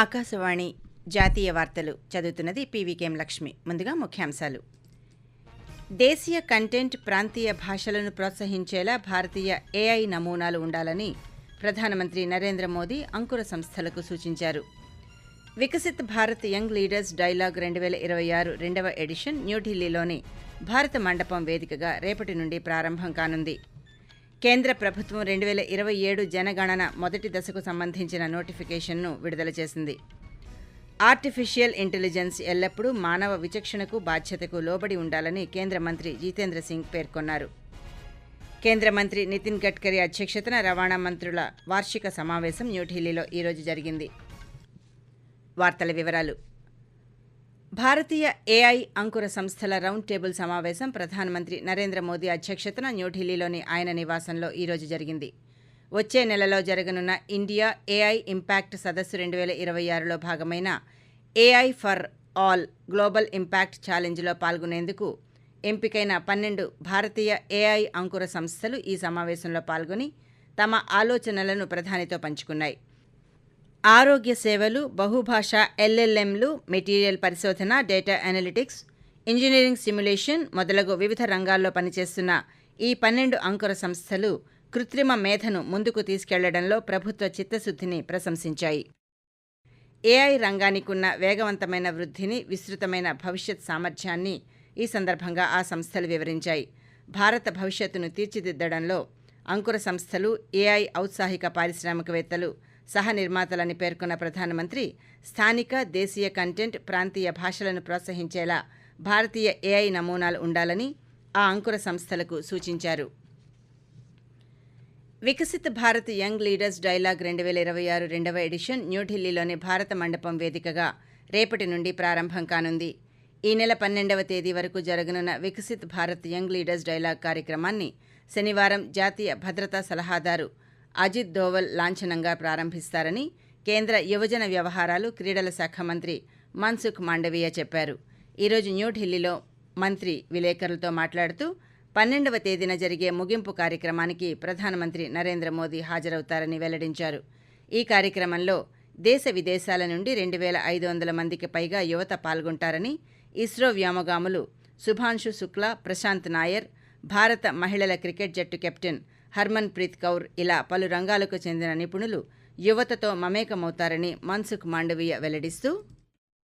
ఆకాశవాణి జాతీయ వార్తలు చదువుతున్నది పీవీకేఎం లక్ష్మి. ముందుగా ముఖ్యాంశాలు. దేశీయ కంటెంట్ ప్రాంతీయ భాషలను ప్రోత్సహించేలా భారతీయ ఏఐ నమూనాలు ఉండాలని ప్రధానమంత్రి నరేంద్ర మోదీ అంకుర సంస్థలకు సూచించారు. Viksit Bharat young leaders dialogue రెండు వేల ఇరవై ఆరు రెండవ ఎడిషన్ న్యూఢిల్లీలోని భారత మండపం వేదికగా రేపటి నుండి ప్రారంభం కానుంది. కేంద్ర ప్రభుత్వం రెండు వేల ఇరవై ఏడు జనగణన మొదటి దశకు సంబంధించిన నోటిఫికేషన్ను విడుదల చేసింది. ఆర్టిఫిషియల్ ఇంటెలిజెన్స్ ఎల్లప్పుడూ మానవ విచక్షణకు బాధ్యతకు లోబడి ఉండాలని కేంద్ర మంత్రి జితేంద్ర సింగ్ పేర్కొన్నారు. కేంద్ర మంత్రి నితిన్ గడ్కరీ అధ్యక్షతన రవాణా మంత్రుల వార్షిక సమావేశం న్యూఢిల్లీలో ఈరోజు జరిగింది. వార్తల వివరాలు. భారతీయ ఏఐ అంకుర సంస్థల రౌండ్ టేబుల్ సమావేశం ప్రధానమంత్రి నరేంద్ర మోదీ అధ్యక్షతన న్యూఢిల్లీలోని ఆయన నివాసంలో ఈరోజు జరిగింది. వచ్చే నెలలో జరగనున్న ఇండియా ఏఐ ఇంపాక్ట్ సదస్సు రెండు వేల ఇరవై ఆరులో భాగమైన AI for all global impact ఛాలెంజ్లో పాల్గొనేందుకు ఎంపికైన పన్నెండు భారతీయ ఏఐ అంకుర సంస్థలు ఈ సమావేశంలో పాల్గొని తమ ఆలోచనలను ప్రధానితో పంచుకున్నాయి. ఆరోగ్య సేవలు బహుభాష ఎల్ఎల్ఎంలు మెటీరియల్ పరిశోధన డేటా అనలిటిక్స్ ఇంజనీరింగ్ సిమ్యులేషన్ మొదలగు వివిధ రంగాల్లో పనిచేస్తున్న ఈ పన్నెండు అంకుర సంస్థలు కృత్రిమ మేధను ముందుకు తీసుకెళ్ళడంలో ప్రభుత్వ చిత్తశుద్ధిని ప్రశంసించాయి. ఏఐ రంగానికున్న వేగవంతమైన వృద్ధిని విస్తృతమైన భవిష్యత్ సామర్థ్యాన్ని ఈ సందర్భంగా ఆ సంస్థలు వివరించాయి. భారత భవిష్యత్తును తీర్చిదిద్దడంలో అంకుర సంస్థలు ఏఐ ఔత్సాహిక పారిశ్రామికవేత్తలు సహ నిర్మాతలని పేర్కొన్న ప్రధానమంత్రి స్థానిక దేశీయ కంటెంట్ ప్రాంతీయ భాషలను ప్రోత్సహించేలా భారతీయ ఏఐ నమూనాలు ఉండాలని ఆ అంకుర సంస్థలకు సూచించారు. Viksit Bharat young leaders dialogue రెండు వేల ఇరవై ఆరు రెండవ ఎడిషన్ న్యూఢిల్లీలోని భారత మండపం వేదికగా రేపటి నుండి ప్రారంభం కానుంది. ఈ నెల పన్నెండవ తేదీ వరకు జరగనున్న Viksit Bharat young leaders dialogue కార్యక్రమాన్ని శనివారం జాతీయ భద్రతా సలహాదారు అజిత్ దోవల్ లాంఛనంగా ప్రారంభిస్తారని కేంద్ర యువజన వ్యవహారాలు క్రీడల శాఖ మంత్రి మన్సుఖ్ మాండవీయ చెప్పారు. ఈరోజు న్యూఢిల్లీలో మంత్రి విలేకరులతో మాట్లాడుతూ పన్నెండవ తేదీన జరిగే ముగింపు కార్యక్రమానికి ప్రధానమంత్రి నరేంద్ర మోదీ హాజరవుతారని వెల్లడించారు. ఈ కార్యక్రమంలో దేశ విదేశాల నుండి రెండు వేల ఐదు వందల మందికి పైగా యువత పాల్గొంటారని ఇస్రో వ్యోమగాములు శుభాంశు శుక్లా ప్రశాంత్ నాయర్ భారత మహిళల క్రికెట్ జట్టు కెప్టెన్ హర్మన్ ప్రీత్ కౌర్ ఇలా పలు రంగాలకు చెందిన నిపుణులు యువతతో మమేకమవుతారని మన్సుఖ్ మాండవీయ వెల్లడిస్తూ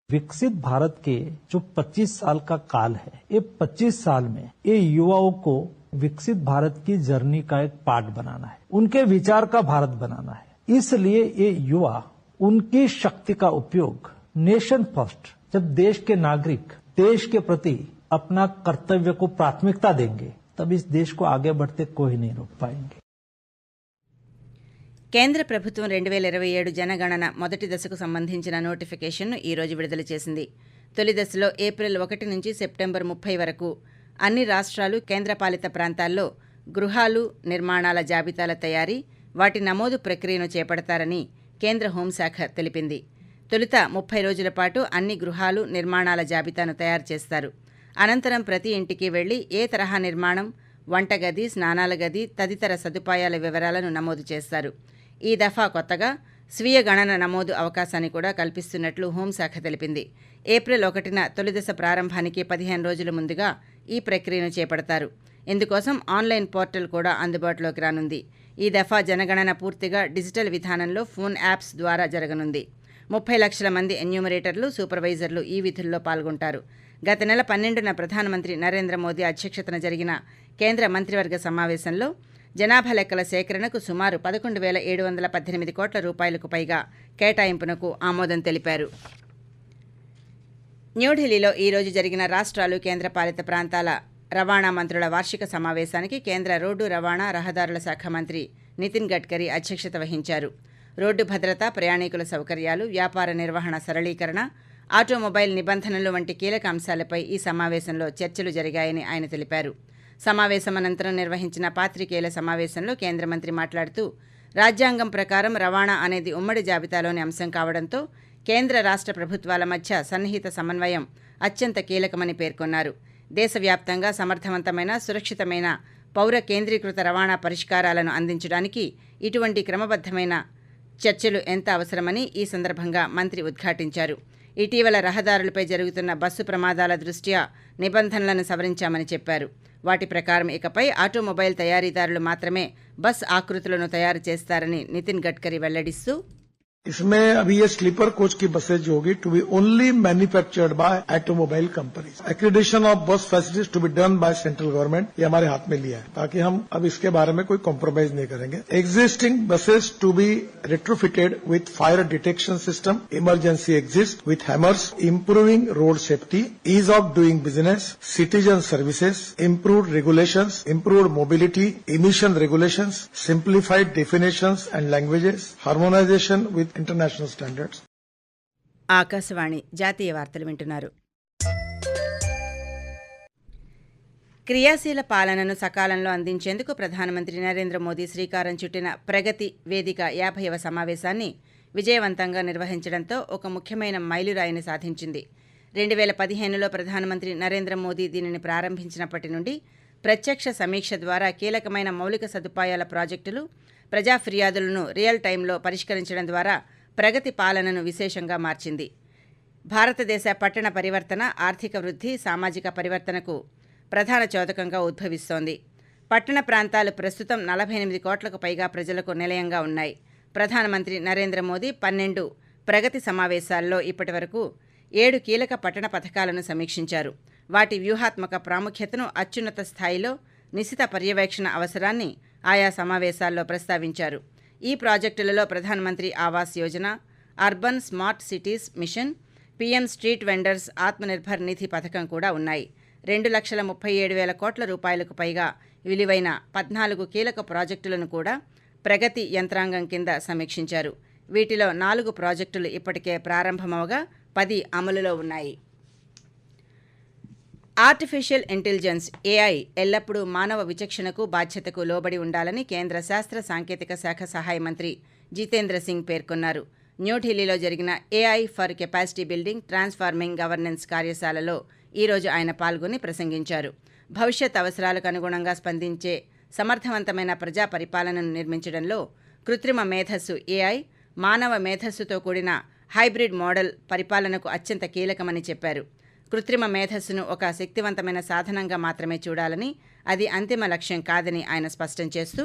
विकसित भारत के जो 25 साल का काल है ये 25 साल में ये युवाओं को विकसित भारत की जर्नी का एक पार्ट बनाना है उनके विचार का भारत बनाना है इसलिए ये युवा उनकी शक्ति का उपयोग नेशन फर्स्ट जब देश के नागरिक देश के प्रति अपना कर्तव्य को प्राथमिकता देंगे तब इस देश को आगे बढ़ते कोई नहीं रोक पाएंगे కేంద్ర ప్రభుత్వం రెండు వేల ఇరవై ఏడు జనగణన మొదటి దశకు సంబంధించిన నోటిఫికేషన్ను ఈ రోజు విడుదల చేసింది తొలి దశలో ఏప్రిల్ ఒకటి నుంచి సెప్టెంబర్ ముప్పై వరకు అన్ని రాష్ట్రాలు కేంద్రపాలిత ప్రాంతాల్లో గృహాలు నిర్మాణాల జాబితాల తయారీ వాటి నమోదు ప్రక్రియను చేపడతారని కేంద్ర హోంశాఖ తెలిపింది తొలుత ముప్పై రోజుల పాటు అన్ని గృహాలు నిర్మాణాల జాబితాను తయారు చేస్తారు అనంతరం ప్రతి ఇంటికి వెళ్ళి ఏ తరహా నిర్మాణం వంటగది స్నానాల గది తదితర సదుపాయాల వివరాలను నమోదు చేస్తారు. ఈ దఫా కొత్తగా స్వీయ గణన నమోదు అవకాశాన్ని కూడా కల్పిస్తున్నట్లు హోంశాఖ తెలిపింది. ఏప్రిల్ ఒకటిన తొలిదశ ప్రారంభానికి పదిహేను రోజుల ముందుగా ఈ ప్రక్రియను చేపడతారు. ఇందుకోసం ఆన్లైన్ పోర్టల్ కూడా అందుబాటులోకి రానుంది. ఈ దఫా జనగణన పూర్తిగా డిజిటల్ విధానంలో ఫోన్ యాప్స్ ద్వారా జరగనుంది. ముప్పై లక్షల మంది ఎన్యూమరేటర్లు సూపర్వైజర్లు ఈ విధుల్లో పాల్గొంటారు. గత నెల పన్నెండున ప్రధానమంత్రి నరేంద్ర మోదీ అధ్యక్షతన జరిగిన కేంద్ర మంత్రివర్గ సమావేశంలో జనాభా లెక్కల సేకరణకు సుమారు పదకొండు వేల ఏడు వందల పద్దెనిమిది కోట్ల రూపాయలకు పైగా కేటాయింపునకు ఆమోదం తెలిపారు. న్యూఢిల్లీలో ఈరోజు జరిగిన రాష్ట్రాలు కేంద్రపాలిత ప్రాంతాల రవాణా మంత్రుల వార్షిక సమావేశానికి కేంద్ర రోడ్డు రవాణా రహదారుల శాఖ మంత్రి నితిన్ గడ్కరీ అధ్యక్షత వహించారు. రోడ్డు భద్రత ప్రయాణికుల సౌకర్యాలు వ్యాపార నిర్వహణ సరళీకరణ ఆటోమొబైల్ నిబంధనలు వంటి కీలక అంశాలపై ఈ సమావేశంలో చర్చలు జరిగాయని ఆయన తెలిపారు. సమావేశం అనంతరం నిర్వహించిన పాత్రికేయుల సమావేశంలో కేంద్ర మంత్రి మాట్లాడుతూ రాజ్యాంగం ప్రకారం రవాణా అనేది ఉమ్మడి జాబితాలోని అంశం కావడంతో కేంద్ర రాష్ట్ర ప్రభుత్వాల మధ్య సన్నిహిత సమన్వయం అత్యంత కీలకమని పేర్కొన్నారు. దేశవ్యాప్తంగా సమర్థవంతమైన సురక్షితమైన పౌర కేంద్రీకృత రవాణా పరిష్కారాలను అందించడానికి ఇటువంటి క్రమబద్ధమైన చర్చలు ఎంత అవసరమని ఈ సందర్భంగా మంత్రి ఉద్ఘాటించారు. ఇటీవల రహదారులపై జరుగుతున్న బస్సు ప్రమాదాల దృష్ట్యా నిబంధనలను సవరించామని చెప్పారు. వాటి ప్రకారం ఇకపై ఆటోమొబైల్ తయారీదారులు మాత్రమే బస్ ఆకృతులను తయారు చేస్తారని నితిన్ గడ్కరీ వెల్లడిస్తూ इसमें अभी ये स्लीपर कोच की बसेज जो होगी to be only manufactured by automobile companies accreditation of bus facilities to be done by central government ये हमारे हाथ में लिया है, ताकि हम अब इसके बारे में कोई कॉम्प्रोमाइज नहीं करेंगे. Existing buses to be retrofitted with fire detection system emergency exist with hammers improving road safety ease of doing business citizen services improve regulation improve mobility emission regulation simplified definition and languages harmonisation with international standards Akashvani జాతీయ వార్తలు వింటున్నారు. క్రియాశీల పాలనను సకాలంలో అందించేందుకు ప్రధానమంత్రి నరేంద్ర మోదీ శ్రీకారం చుట్టిన ప్రగతి వేదిక యాభైవ సమావేశాన్ని విజయవంతంగా నిర్వహించడంతో ఒక ముఖ్యమైన మైలురాయిని సాధించింది. రెండు వేల పదిహేనులో ప్రధానమంత్రి నరేంద్ర మోదీ దీనిని ప్రారంభించినప్పటి నుండి ప్రత్యక్ష సమీక్ష ద్వారా కీలకమైన మౌలిక సదుపాయాల ప్రాజెక్టులు ప్రజా ఫిర్యాదులను రియల్ టైంలో పరిష్కరించడం ద్వారా ప్రగతి పాలనను విశేషంగా మార్చింది. భారతదేశ పట్టణ పరివర్తన ఆర్థిక వృద్ధి సామాజిక పరివర్తనకు ప్రధాన చోదకంగా ఉద్భవిస్తోంది. పట్టణ ప్రాంతాలు ప్రస్తుతం నలభై ఎనిమిది కోట్లకు పైగా ప్రజలకు నిలయంగా ఉన్నాయి. ప్రధానమంత్రి నరేంద్ర మోదీ పన్నెండు ప్రగతి సమావేశాల్లో ఇప్పటివరకు ఏడు కీలక పట్టణ పథకాలను సమీక్షించారు. వాటి వ్యూహాత్మక ప్రాముఖ్యతను అత్యున్నత స్థాయిలో నిశిత పర్యవేక్షణ అవసరాన్ని ఆయా సమావేశాల్లో ప్రస్తావించారు. ఈ ప్రాజెక్టులలో Pradhan Mantri Awas Yojana urban smart cities mission PM street vendors Atmanirbhar Nidhi పథకం కూడా ఉన్నాయి. రెండు లక్షల ముప్పై ఏడు వేల కోట్ల రూపాయలకు పైగా విలువైన పద్నాలుగు కీలక ప్రాజెక్టులను కూడా ప్రగతి యంత్రాంగం కింద సమీక్షించారు. వీటిలో నాలుగు ప్రాజెక్టులు ఇప్పటికే ప్రారంభమవగా పది అమలులో ఉన్నాయి. ఆర్టిఫిషియల్ ఇంటెలిజెన్స్ ఏఐ ఎల్లప్పుడూ మానవ విచక్షణకు బాధ్యతకు లోబడి ఉండాలని కేంద్ర శాస్త్ర సాంకేతిక శాఖ సహాయ మంత్రి జితేంద్ర సింగ్ పేర్కొన్నారు. న్యూఢిల్లీలో జరిగిన AI for capacity building transforming governance కార్యశాలలో ఈరోజు ఆయన పాల్గొని ప్రసంగించారు. భవిష్యత్ అవసరాలకు అనుగుణంగా స్పందించే సమర్థవంతమైన ప్రజా పరిపాలనను నిర్మించడంలో కృత్రిమ మేధస్సు ఏఐ మానవ మేధస్సుతో కూడిన హైబ్రిడ్ మోడల్ పరిపాలనకు అత్యంత కీలకమని చెప్పారు. కృత్రిమ మేధస్సును ఒక శక్తివంతమైన సాధనంగా మాత్రమే చూడాలని అది అంతిమ లక్ష్యం కాదని ఆయన స్పష్టం చేస్తూ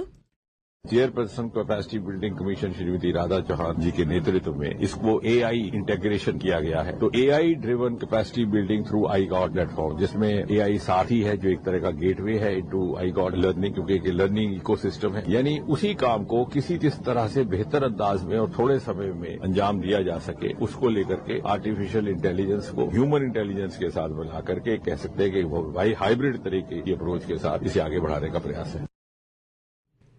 chairperson capacity building commission Shrimati Radha Chauhan ji के नेतृत्व में इसको एआई इंटीग्रेशन किया गया है तो AI driven capacity building through iGOT platform जिसमें एआई साथी है जो एक तरह का गेटवे है इनटू आई गॉड लर्निंग क्योंकि एक लर्निंग इकोसिस्टम है यानी उसी काम को किसी किस तरह से बेहतर अंदाज में और थोड़े समय में अंजाम दिया जा सके उसको लेकर के आर्टिफिशियल इंटेलिजेंस को ह्यूमन इंटेलिजेंस के साथ मिला करके कह सकते हैं कि भाई हाइब्रिड तरीके की अप्रोच के साथ इसे आगे बढ़ाने का प्रयास है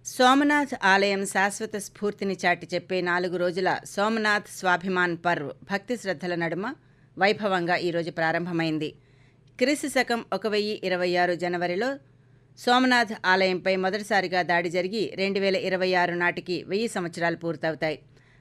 సోమనాథ్ ఆలయం శాశ్వత స్ఫూర్తిని చాటి చెప్పే నాలుగు రోజుల సోమనాథ్ స్వాభిమాన్ పర్వ్ భక్తి శ్రద్ధల నడుమ వైభవంగా ఈరోజు ప్రారంభమైంది. క్రీస్తు శకం ఒక వెయ్యి ఇరవై ఆరు జనవరిలో సోమనాథ్ ఆలయంపై మొదటిసారిగా దాడి జరిగి రెండు వేల ఇరవై ఆరు నాటికి వెయ్యి సంవత్సరాలు పూర్తవుతాయి.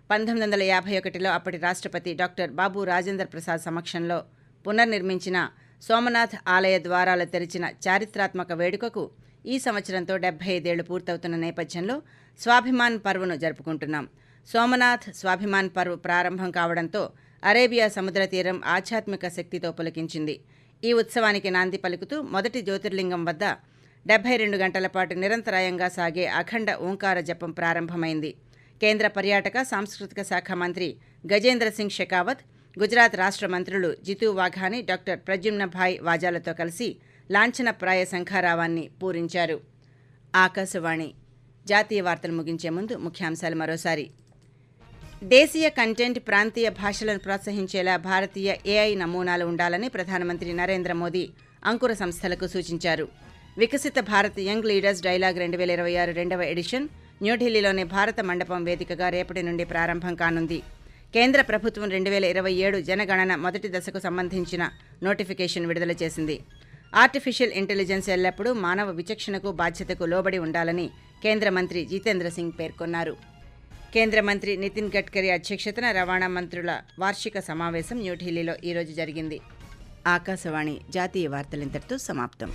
పంతొమ్మిది వందల యాభై ఒకటిలో అప్పటి రాష్ట్రపతి డాక్టర్ బాబు రాజేంద్ర ప్రసాద్ సమక్షంలో పునర్నిర్మించిన సోమనాథ్ ఆలయ ద్వారాలు తెరిచిన చారిత్రాత్మక వేడుకకు ఈ సంవత్సరంతో డెబ్బై ఐదేళ్ళు పూర్తవుతున్న నేపథ్యంలో స్వాభిమాన్ పర్వ్ను జరుపుకుంటున్నాం. సోమనాథ్ స్వాభిమాన్ పర్వ్ ప్రారంభం కావడంతో అరేబియా సముద్ర తీరం ఆధ్యాత్మిక శక్తితో పులకించింది. ఈ ఉత్సవానికి నాంది పలుకుతూ మొదటి జ్యోతిర్లింగం వద్ద డెబ్బై రెండు గంటల పాటు నిరంతరాయంగా సాగే అఖండ ఓంకార జపం ప్రారంభమైంది. కేంద్ర పర్యాటక సాంస్కృతిక శాఖ మంత్రి గజేంద్ర సింగ్ షెకావత్ గుజరాత్ రాష్ట్ర మంత్రులు జితూ వాఘాని డాక్టర్ ప్రద్యుమ్నభాయ్ వాజాలతో కలిసి లాంఛనప్రాయ శంఖారావాన్ని పూరించారు. ఆకాశవాణి. జాతీయ వార్తలు ముగించే ముందు ముఖ్యాంశాలు మరోసారి. దేశీయ కంటెంట్ ప్రాంతీయ భాషలను ప్రోత్సహించేలా భారతీయ ఏఐ నమూనాలు ఉండాలని ప్రధానమంత్రి నరేంద్ర మోదీ అంకుర సంస్థలకు సూచించారు. వికసిత భారత్ యంగ్ లీడర్స్ డైలాగ్ రెండు వేల ఇరవై ఆరు రెండవ ఎడిషన్ న్యూఢిల్లీలోని భారత మండపం వేదికగా రేపటి నుండి ప్రారంభం కానుంది. కేంద్ర ప్రభుత్వం రెండు వేల ఇరవై ఏడు జనగణన మొదటి దశకు సంబంధించిన నోటిఫికేషన్ విడుదల చేసింది. ఆర్టిఫిషియల్ ఇంటెలిజెన్స్ ఎల్లప్పుడూ మానవ విచక్షణకు బాధ్యతకు లోబడి ఉండాలని కేంద్ర మంత్రి జితేంద్ర సింగ్ పేర్కొన్నారు. కేంద్ర మంత్రి నితిన్ గడ్కరీ అధ్యక్షతన రవాణా మంత్రుల వార్షిక సమావేశం న్యూఢిల్లీలో ఈరోజు జరిగింది. ఆకాశవాణి జాతీయ వార్తలింతటితో సమాప్తం.